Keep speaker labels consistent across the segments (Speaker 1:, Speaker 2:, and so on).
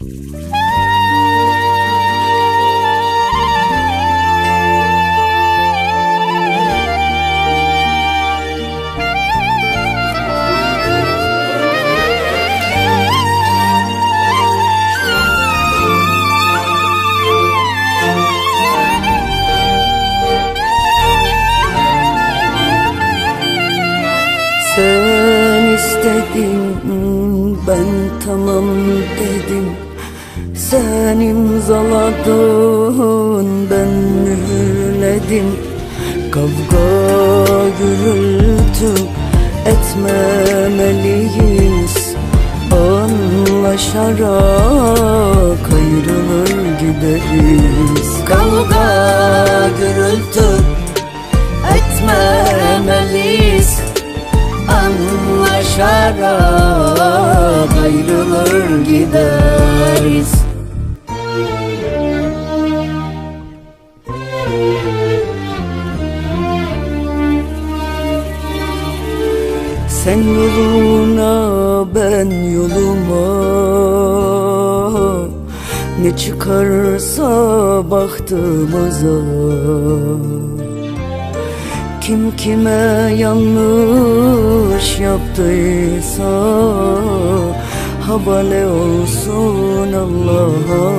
Speaker 1: Sen istedin ben tamam dedim Sen imzaladın ben mühürledim. Kavga gürültü etmemeliyiz. Anlaşarak ayrılır gideriz. Kavga gürültü Sen yoluna ben yoluma. Ne çıkarsa bahtımıza kim kime yanlış yaptıysa Habale olsun Allah'a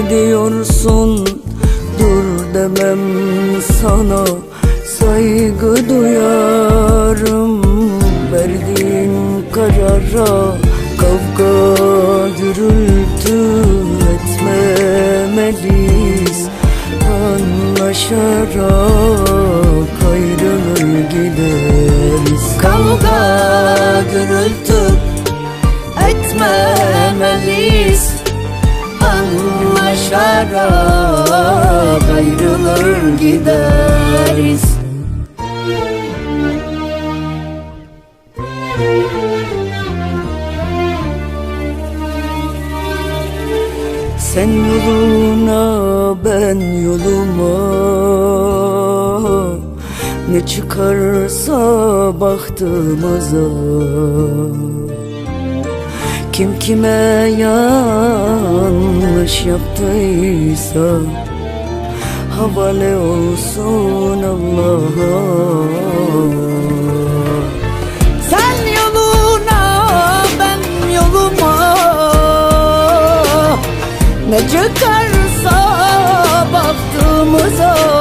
Speaker 1: Madem gidiyorsun dur demem sana Saygı duyarım. Verdiğin karara Kavga gürültü etmemeliyiz. Anlaşarak ayrılır gideriz. Kavga gürültü etmemeliyiz Anlaşarak ayrılır gideriz. Sen yoluna ben yoluma. Ne çıkarsa bahtımıza kim kime yanlış yaptıysa Havale olsun Allah'a. Ne çıkarsa baktığımıza